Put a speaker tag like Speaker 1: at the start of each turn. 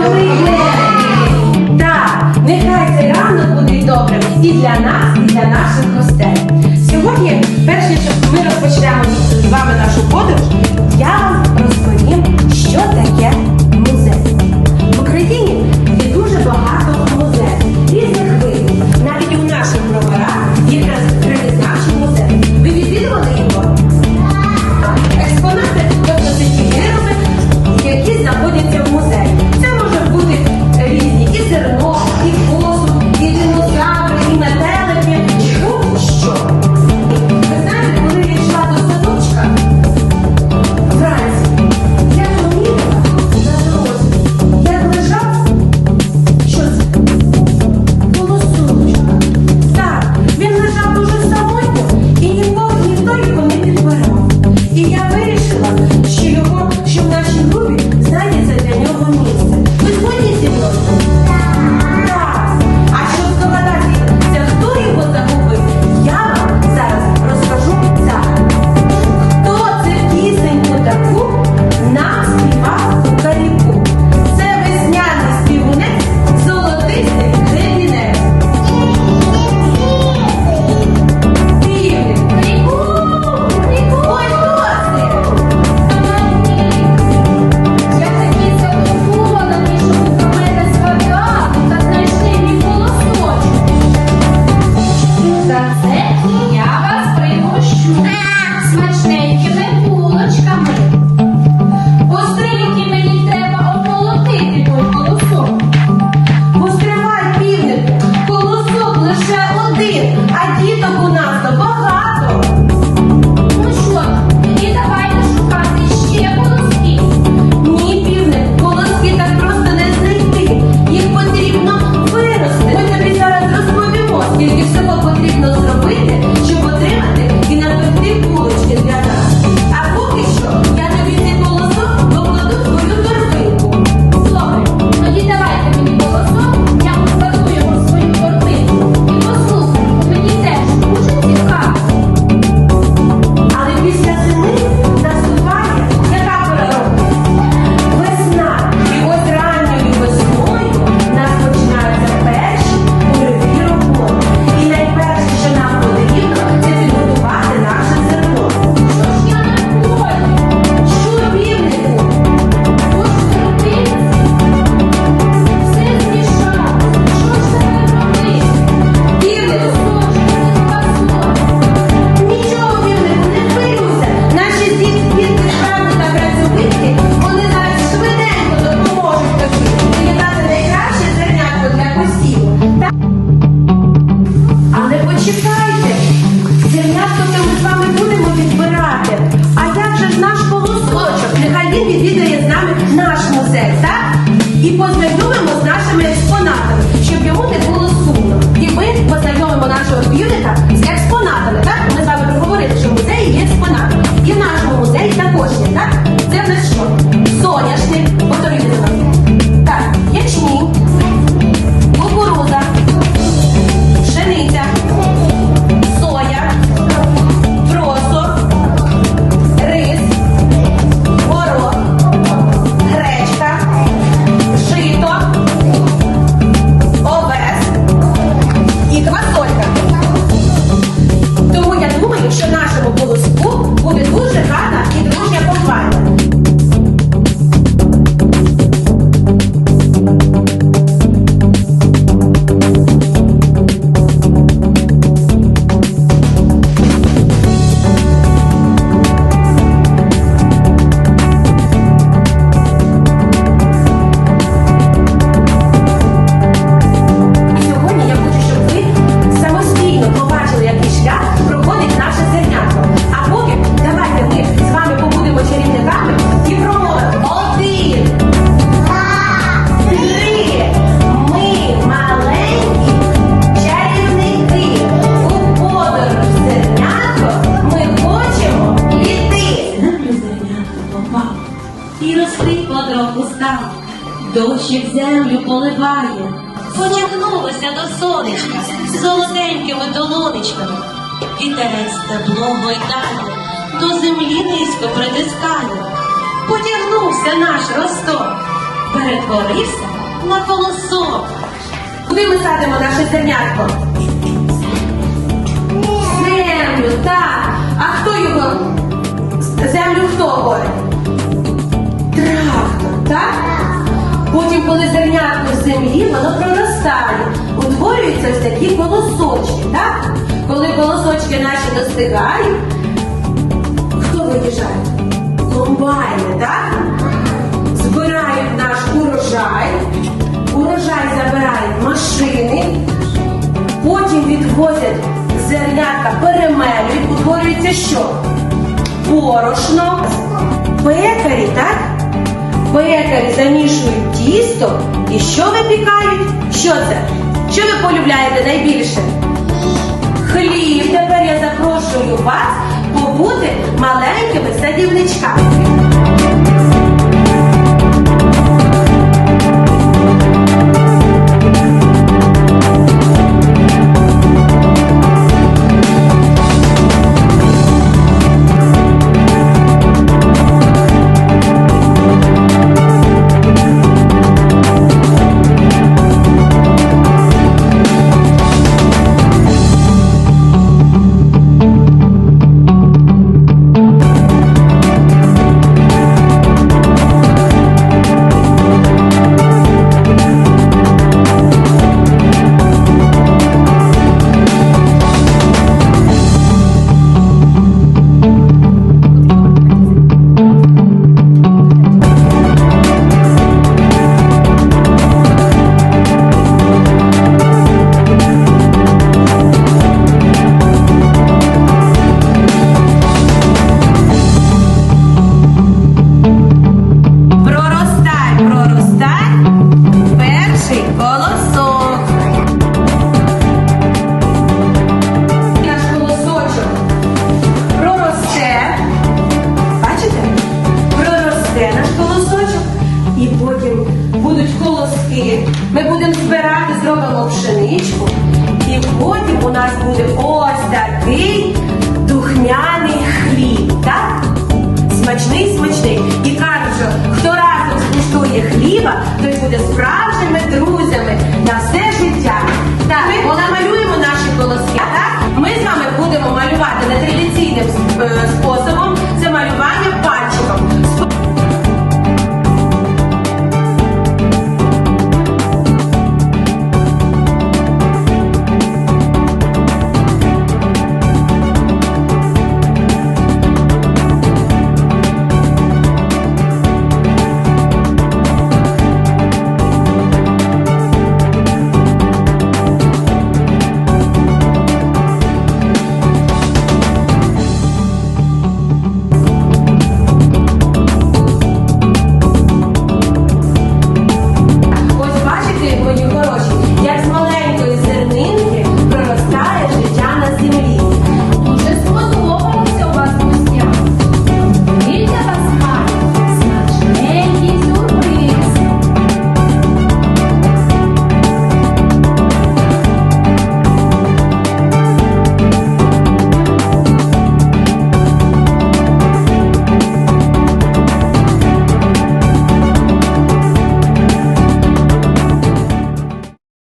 Speaker 1: зробили. Так, нехай цей ранок буде добрим і для нас, і для наших гостей. Сьогодні, перш ніж ми
Speaker 2: розпочали. дощик землю поливає, потягнулося до сонечка золотенькими долонечками. Вітерець тепло гойдає, до землі низько притискає. Потягнувся наш росток, перетворився
Speaker 3: на колосок.
Speaker 2: Куди ми садимо наше зернятко? Землю, так. А хто його? Землю хто горить? Потім, коли зернятко в землі, воно проростає. Утворюються ось такі колосочки, так? Коли колосочки наші достигають, хто виїжджає? Комбайни, так? Збирають наш урожай, урожай забирають машини, потім відвозять зернятка, перемелюють, утворюється що? Борошно, пекарі, так? Пекарі замішують тісто і що випікають? Що це? Що ви полюбляєте найбільше? Хліб. Тепер я запрошую вас побути маленькими садівничками. Хліба, той буде справжніми друзями на все життя.